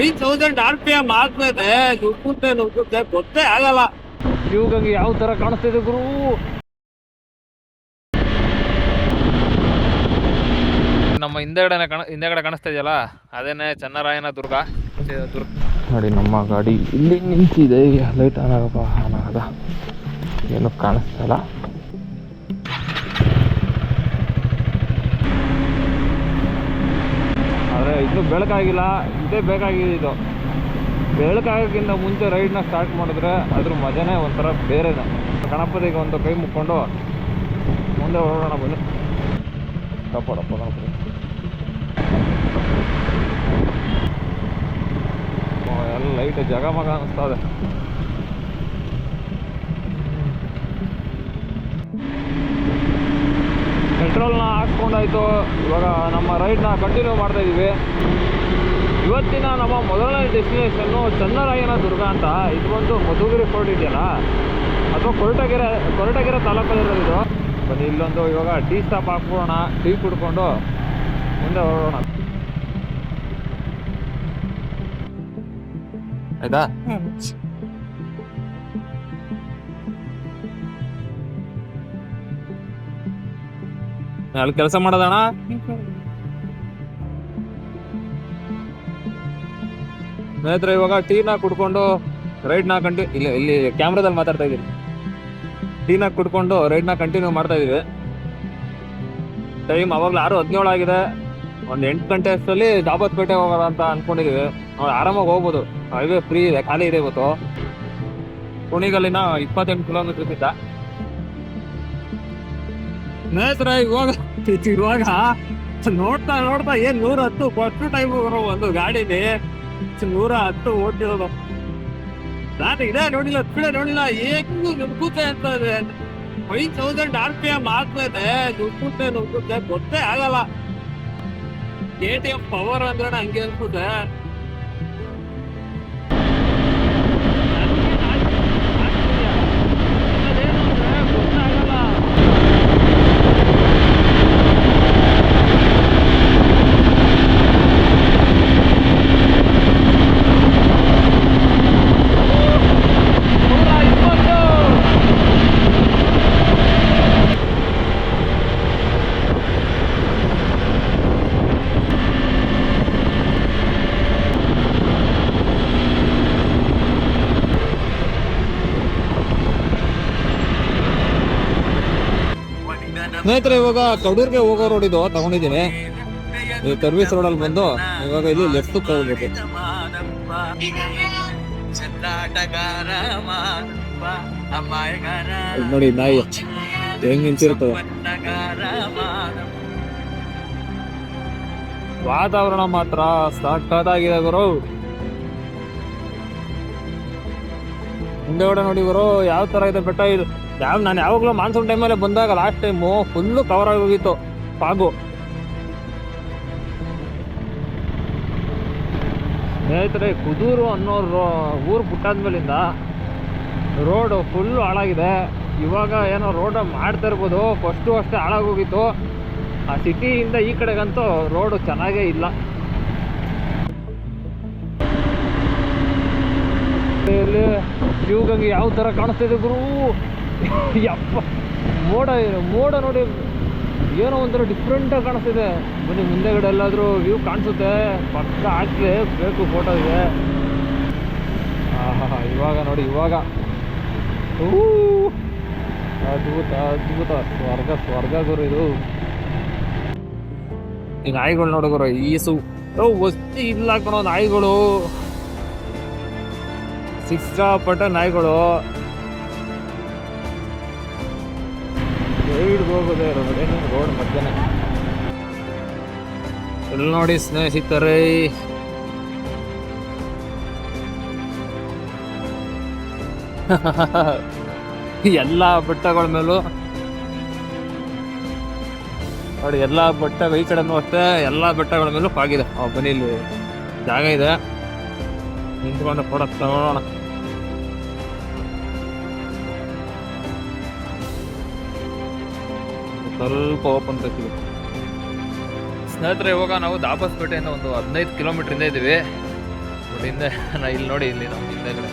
Five thousand R P M ಆದ್ಮೇಲೆ ನುಗ್ಗುತ್ತೆ ನುಗ್ಗುತ್ತೆ ಗೊತ್ತೇ ಆಗಲ್ಲ. ಇವಾಗ ಯಾವ ತರ ಕಾಣಿಸ್ತಿದೆ ಗುರು? ನಮ್ಮ ಹಿಂದೆಗಡೆ ಕಾಣ ಹಿಂದೆಗಡೆ ಕಾಣಿಸ್ತಾ ಇದೆಯಲ್ಲ ಅದೇನೆ ಚನ್ನರಾಯನ ದುರ್ಗ? ದುರ್ಗ. ನೋಡಿ ನಮ್ಮ ಗಾಡಿ ಇಲ್ಲಿ ನಿಂತಿದೆ. Light on ಆಗಪ್ಪ. ಆನ್ ಆಗದ. ಏನು ಕಾಣಿಸ್ತಾ ಇಲ್ಲ ಆದರೆ ಇನ್ನೂ ಬೆಳಕಾಗಿಲ್ಲ, ಇದೇ ಬೇಕಾಗಿದೆ ಇದು. ಬೆಳಕಾಗೋಕ್ಕಿಂತ ಮುಂಚೆ ರೈಡ್ನ ಸ್ಟಾರ್ಟ್ ಮಾಡಿದ್ರೆ ಅದ್ರ ಮಜಾನೇ ಒಂಥರ ಬೇರೆನೇ ಗಣಪತಿಗೆ ಒಂದು ಕೈ ಮುಕ್ಕೊಂಡು ಮುಂದೆ ಹೊರಡೋಣ ಬನ್ನಿ. ಕಾಪಾಡಪ್ಪ ಗಣಪತಿ. ಎಲ್ಲ ಲೈಟ್ ಜಗಮಗ ಅನಿಸ್ತಾ ಇದೆ. ಹಾಕ್ಕೊಂಡಾಯ್ತು ಇವಾಗ ನಮ್ಮ ರೈಡ್ನ ಕಂಟಿನ್ಯೂ ಮಾಡ್ತಾ ಇದ್ದೀವಿ ಇವತ್ತಿನ ನಮ್ಮ ಮೊದಲನೇ ಡೆಸ್ಟಿನೇಷನ್ನು ಚನ್ನರಾಯನ ದುರ್ಗ ಅಂತ. ಇದು ಒಂದು ಮಧುಗಿರಿ ಫೋರ್ಟ್ ಇದೆಯಲ್ಲ? ಅಥವಾ ಕೊರಟಗೆರೆ ಕೊರಟಗೆರೆ ತಾಲೂಕಲ್ಲಿರೋದು ಇದು? ಬನ್ನಿ ಇಲ್ಲೊಂದು ಇವಾಗ ಟೀ ಸ್ಟಾಪ್ ಹಾಕ್ಬಿಡೋಣ. ಟೀ ಕುಡ್ಕೊಂಡು ಮುಂದೆ ಹೊರಡೋಣ. ಆಯ್ತಾ. ಅಲ್ಲಿ ಕೆಲಸ ಮಾಡೋದಣ್ಣ. ಸ್ನೇಹಿತರೆ, ಇವಾಗ ಟೀನ ಕುಡ್ಕೊಂಡು ರೈಡ್ನ ಕಂಟಿ, ಇಲ್ಲ, ಇಲ್ಲಿ ಕ್ಯಾಮ್ರಾದಲ್ಲಿ ಮಾತಾಡ್ತಾ ಇದ್ದೀನಿ. ಟೀನ ಕುಡ್ಕೊಂಡು ರೈಡ್ನ ಕಂಟಿನ್ಯೂ ಮಾಡ್ತಾ ಇದೀವಿ ಟೈಮ್ ಅವಾಗಲೂ ಆರು ಹದಿನೇಳು ಆಗಿದೆ. ಒಂದು ಎಂಟು ಗಂಟೆ ಅಷ್ಟರಲ್ಲಿ ದಾಬತ್ಪೇಟೆ ಹೋಗೋಣ ಅಂತ ಅನ್ಕೊಂಡಿದೀವಿ. ನಾವು ಆರಾಮಾಗಿ ಹೋಗ್ಬೋದು. ಹೈವೇ ಫ್ರೀ ಇದೆ ಖಾಲಿ ಇದೆ ಇವತ್ತು. ಕುಣಿಗಲ್ಲಿನ ಇಪ್ಪತ್ತೆಂಟು ಕಿಲೋಮೀಟರ್ ಇದ್ದ ಸ್ನೇಹಿತರೆ, ಇವಾಗ ಇವಾಗ ನೋಡ್ತಾ ನೋಡ್ತಾ ಏನ್ ನೂರ ಹತ್ತು ಫಸ್ಟ್ ಟೈಮ್ ಒಂದು ಗಾಡಿಲಿ ನೂರ ಹತ್ತು ಓಡಿರೋದು ನಾನು ಇದೇ ನೋಡಿಲ್ಲ ಸ್ಪೀಡ್ ನೋಡಿಲ್ಲ ಹೆಂಗು ನುಗ್ಗುತ್ತೆ ಅಂತ five thousand R P M ಆಗ್ತದೆ ನುಗ್ಗುತ್ತೆ ನುಗ್ಗುತ್ತೆ ಗೊತ್ತೇ ಆಗಲ್ಲ. ಕೆ ಟಿ ಎಫ್ ಪವರ್ ಅಂದ್ರೆ ಹಂಗೆ ಅನ್ಸುತ್ತೆ. ಸ್ನೇಹಿತರೆ, ಇವಾಗ ಕಡೂರ್ಗೆ ಹೋಗೋ ರೋಡ್ ಇದು, ತಗೊಂಡಿದ್ದೀನಿ. ಈ ಸರ್ವಿಸ್ ರೋಡಲ್ಲಿ ಬಂದು, ಇವಾಗ ಇಲ್ಲಿ ಲೆಫ್ಟ್ ತಗೋಬೇಕು ನೋಡಿ, ನಾಯಿ. ಹೆಂಗ್ ನಿಂತಿರ್ತದೆ ವಾತಾವರಣ ಮಾತ್ರ ಸಾಕಾದಾಗಿದೆ ಗುರು. ಹಿಂದೆ ನೋಡಿ ಗುರು, ಯಾವ ತರ ಇದೆ ಬೆಟ್ಟ ಇದು? ಯಾವ ನಾನು ಯಾವಾಗಲೂ ಮಾನ್ಸೂನ್ ಟೈಮಲ್ಲಿ ಬಂದಾಗ ಲಾಸ್ಟ್ ಟೈಮು ಫುಲ್ಲು ಕವರ್ ಆಗಿ ಹೋಗಿತ್ತು ಪಾಗು ಸ್ನೇಹಿತರೆ, ಕುದೂರು ಅನ್ನೋ ಊರು ಬಿಟ್ಟಾದ್ಮೇಲಿಂದ ರೋಡು ಫುಲ್ಲು ಹಾಳಾಗಿದೆ. ಇವಾಗ ಏನೋ ರೋಡ್ ಮಾಡ್ತಾ ಇರ್ಬೋದು. ಫಸ್ಟು ಅಷ್ಟೇ ಹಾಳಾಗೋಗಿತ್ತು. ಆ ಸಿಟಿಯಿಂದ ಈ ಕಡೆಗಂತೂ ರೋಡು ಚೆನ್ನಾಗೇ ಇಲ್ಲ. ಇಲ್ಲಿ, ಶಿವಗಂಗೆ ಯಾವ ಥರ ಕಾಣಿಸ್ತಿದೆ ಗುರು? ಯಪ್ಪ. ಮೋಡ ಮೋಡ ನೋಡಿ ಏನೋ ಒಂಥರ ಡಿಫ್ರೆಂಟಾಗಿ ಕಾಣಿಸ್ತಿದೆ. ಬನ್ನಿ ಮುಂದೆಗಡೆ ಎಲ್ಲಾದರೂ ವ್ಯೂ ಕಾಣಿಸುತ್ತೆ. ಪಕ್ಕ ಹಾಕಿದೆ ಬೇಕು ಫೋಟೋಗೆ ಆಹಾ, ಇವಾಗ ನೋಡಿ, ಇವಾಗ. ಅದ್ಭುತ ಅದ್ಭುತ. ಸ್ವರ್ಗ ಸ್ವರ್ಗ ಗುರು ಇದು. ಈ ನಾಯಿಗಳು ನೋಡು ಗುರು ಈಸು ವಸ್ತಿ ಇಲ್ಲ ಕಣೋ ನಾಯಿಗಳು. ಸಿಕ್ಕಾಪಟ್ಟ ನಾಯಿಗಳು. ಸೈಡ್ ಹೋಗೋದೇ ಇರೋದೇ ರೋಡ್ ಮಧ್ಯನೇ ಇಲ್ಲಿ ನೋಡಿ ಸ್ನೇಹಿತರೆ. ಎಲ್ಲ ಬೆಟ್ಟಗಳ ಮೇಲೂ. ನೋಡಿ, ಎಲ್ಲ ಬೆಟ್ಟ ಈ ಕಡೆ ಅಷ್ಟೇ, ಎಲ್ಲ ಬೆಟ್ಟಗಳ ಮೇಲೂ ಪಾಗಿದೆ. ಆ ಮನೇಲಿ ಜಾಗ ಇದೆ. ನಿಂತ್ಕೊಂಡು ಕೊಡಕ್ಕೆ ತಗೊಳ್ಳೋಣ ಸ್ವಲ್ಪ ಓಪನ್ ಸಿಗುತ್ತೆ ಸ್ನೇಹಿತರೆ, ಇವಾಗ ನಾವು ದಾಬಸ್ಪೇಟೆಯಿಂದ ಒಂದು ಹದಿನೈದು ಕಿಲೋಮೀಟ್ರಿಂದ ಇದ್ದೀವಿ. ಬಟ್ ಹಿಂದೆ, ನಾ ಇಲ್ಲಿ ನೋಡಿ, ಇಲ್ಲಿ ನಮ್ಮ ಹಿಂದೆಗಡೆ.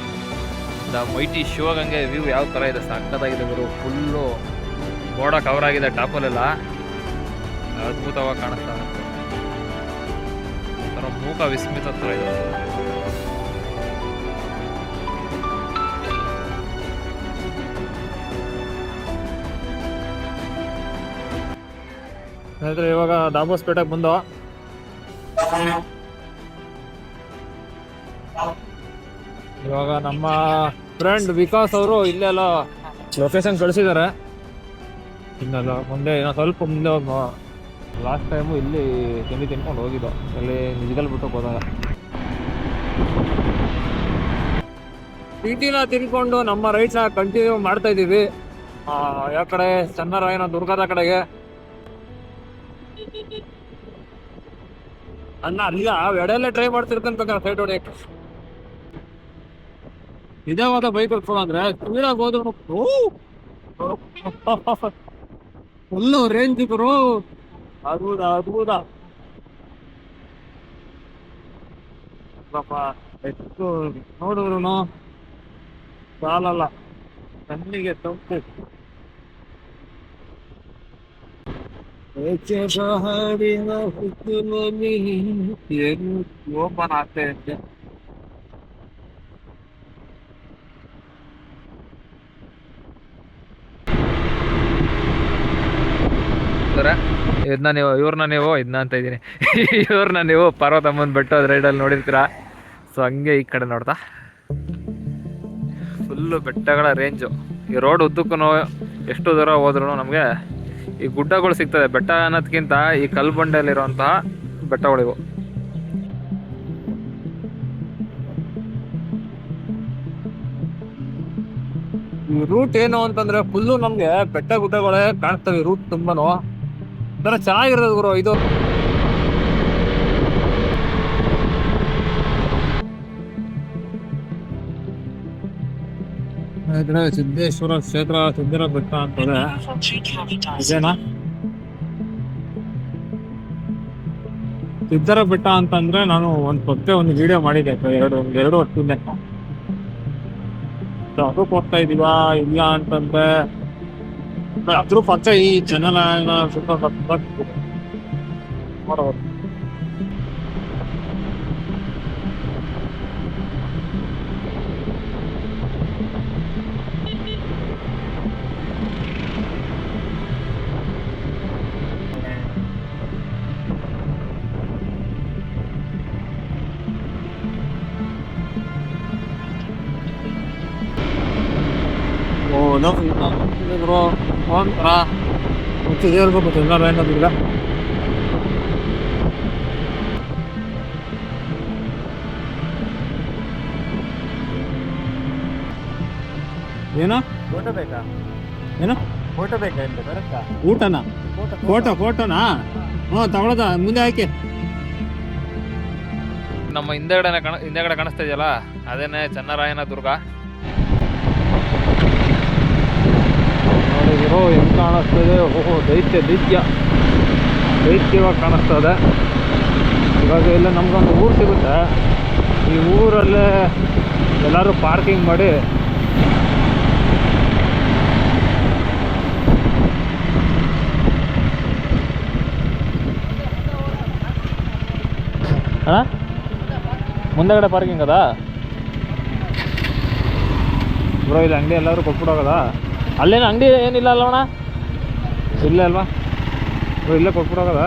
ದ ಮೈಟಿ ಶಿವಗಂಗೆ ವ್ಯೂ ಯಾವ ಥರ ಇದೆ? ಸಕ್ಕತ್ತಾಗಿದೆ ಗುರು. ಫುಲ್ಲು ಬೋರ್ಡ ಕವರ್ ಆಗಿದೆ ಟಾಪಲ್ಲೆಲ್ಲ ಅದ್ಭುತವಾಗಿ ಕಾಣಿಸ್ತಾ ಮೂಕ ವಿಸ್ಮಿತ ಥರ ಇದೆ. ಸ್ನೇಹಿತರೆ, ಇವಾಗ ದಾಬೋಸ್ಪೇಟೆಗೆ ಬಂದು. ಇವಾಗ ನಮ್ಮ ಫ್ರೆಂಡ್ ವಿಕಾಸ್ ಅವರು ಇಲ್ಲೆಲ್ಲ ಲೊಕೇಶನ್ ಕಳಿಸಿದ್ದಾರೆ. ಇನ್ನೆಲ್ಲ ಮುಂದೆ ಇನ್ನೂ ಸ್ವಲ್ಪ ಮುಂದೆ ಲಾಸ್ಟ್ ಟೈಮು ಇಲ್ಲಿ ತಿಂಡಿ ತಿನ್ಕೊಂಡು ಹೋಗಿದ್ದು. ಇಲ್ಲಿ ನಿಜಗಲ್ ಬಿಟ್ಟು ಹೋದಾಗ. ಟಿಟಿನ ತಿನ್ಕೊಂಡು ನಮ್ಮ ರೈಡ್ಸ್ನ ಕಂಟಿನ್ಯೂ ಮಾಡ್ತಾ ಇದ್ದೀವಿ. ಯಾವ ಕಡೆ, ಚನ್ನರಾಯನ ದುರ್ಗದ ಕಡೆಗೆ. ಅನ್ನ ಅಲ್ಲ ಎಡೆಯಲ್ಲೇ ಟ್ರೈ ಮಾಡ್ತಿರ್ಕಂತ ಸೈಡ್ ಹೊಡೆಯಕ್ಕೆ ಇದೇ ಹೋದ ಬೈಕ್ ಹೊಡ್ಕೊಂಡು ಅಂದ್ರೆ ಸ್ಪೀಡಾಗಿ ಹೋದ್ರು ಫುಲ್ಲು ರೇಂಜ್ ಗುರು ಅದ್ಭುತ ಅದ್ಭುತ. ಪಾಪ ಎಷ್ಟು ನೋಡಿದ್ರು ಸಾಲಲ್ಲ. ಕಣ್ಣಿಗೆ ತಂಪು. ಇದನ್ನ ನೀವು, ಇವ್ರನ್ನ ನೀವು ಇದನ್ನ ಅಂತ ಇದ್ದೀನಿ. ಇವ್ರನ್ನ ನೀವು ಪರ್ವತಮ್ಮನ ರೈಡ್ ರೈಡಲ್ಲಿ ನೋಡಿರ್ತೀರ? ಸೊ ಹಂಗೆ ಈ ಕಡೆ ನೋಡ್ತಾ. ಫುಲ್ಲು ಬೆಟ್ಟಗಳ ರೇಂಜು ಈ ರೋಡ್ ಉದ್ದಕ್ಕೂ ಎಷ್ಟು ದೂರ ಹೋದ್ರೂ ನಮಗೆ ಈ ಗುಡ್ಡಗಳು ಸಿಗ್ತದೆ. ಬೆಟ್ಟ ಅನ್ನೋದಕ್ಕಿಂತ ಈ ಕಲ್ಬಂಡೆಯಲ್ಲಿರುವಂತಹ ಬೆಟ್ಟಗಳಿವು ಈ ರೂಟ್ ಏನು ಅಂತಂದ್ರೆ ಫುಲ್ಲು ನಮ್ಗೆ ಬೆಟ್ಟ ಗುಡ್ಡಗಳೇ ಕಾಣಿಸ್ತವೆ ರೂಟ್ ತುಂಬಾನು. ಚೆನ್ನಾಗಿರೋದು ಗುರು. ಇದು ಇದ್ರೆ ಸಿದ್ದೇಶ್ವರ ಕ್ಷೇತ್ರ ಸಿದ್ಧರ ಬೆಟ್ಟ ಅಂತಂದ್ರೆ ಇದೇನಾ? ಸಿದ್ಧರ ಬೆಟ್ಟ ಅಂತಂದ್ರೆ ನಾನು ಒಂದ್ ಪತ್ತೆ, ಒಂದು ವಿಡಿಯೋ ಮಾಡಿದೆ ಎರಡು ಒಂದ್ ಎರಡು ವರ್ಷದಿಂದ. ಅದು ಕೊಡ್ತಾ ಇದೀವಾ ಇಲ್ಲ ಅಂತಂದ್ರೆ ಅದ್ರ ಪಕ್ಕ ಈ ಜನನ ಸುತ್ತ ನೋಡೋದು ಓ ನಾವು ಬ್ರೋ ಒಂಥರ ಮತ್ತೆ ಹೇಳ್ಬೇಕು ಎಲ್ಲರೂ ಏನಾದಿಲ್ಲ ಏನ? ಫೋಟೋ ಬೇಕಾ? ಏನ? ಫೋಟೋ ಬೇಕಾ ಇಲ್ಲ ಬರತ್ತಾ? ಊಟನಾ? ಫೋಟೋ ಫೋಟೋನಾ? ಹ್ಞೂ ತಗೊಳದ ಮುಂದೆ ಹಾಕಿ. ನಮ್ಮ ಹಿಂದೆಗಡೆ ಕಾಣ ಹಿಂದೆಗಡೆ ಕಾಣಿಸ್ತಾ ಇದೆಯಲ್ಲ? ಅದೇನೆ ಚನ್ನರಾಯನ ದುರ್ಗ ನೋಡಿದ್ರು ಹೆಂಗ್ ಕಾಣಿಸ್ತದೆ. ಓಹೋ, ದೈತ್ಯ ದೈತ್ಯ. ದೈತ್ಯವಾಗಿ ಕಾಣಿಸ್ತದೆ ಇವಾಗ ಇಲ್ಲ ನಮಗೊಂದು ಊರು ಸಿಗುತ್ತೆ. ಈ ಊರಲ್ಲೇ ಎಲ್ಲರೂ ಪಾರ್ಕಿಂಗ್ ಮಾಡಿ ಅಣ್ಣ ಮುಂದೆಗಡೆ ಪಾರ್ಕಿಂಗ್ ಅದಾ? ಬ್ರೋ, ಇಲ್ಲಿ ಅಂಗಡಿ ಎಲ್ಲರೂ ಕೊಟ್ಬಿಡೋಗದಾ? ಅಲ್ಲೇನು ಅಂಗಡಿ ಏನಿಲ್ಲ ಅಲ್ಲ ಅಣ್ಣ ಇಲ್ಲೇ ಅಲ್ವಾ? ಇಲ್ಲೇ ಕೊಟ್ಬಿಡೋಗದಾ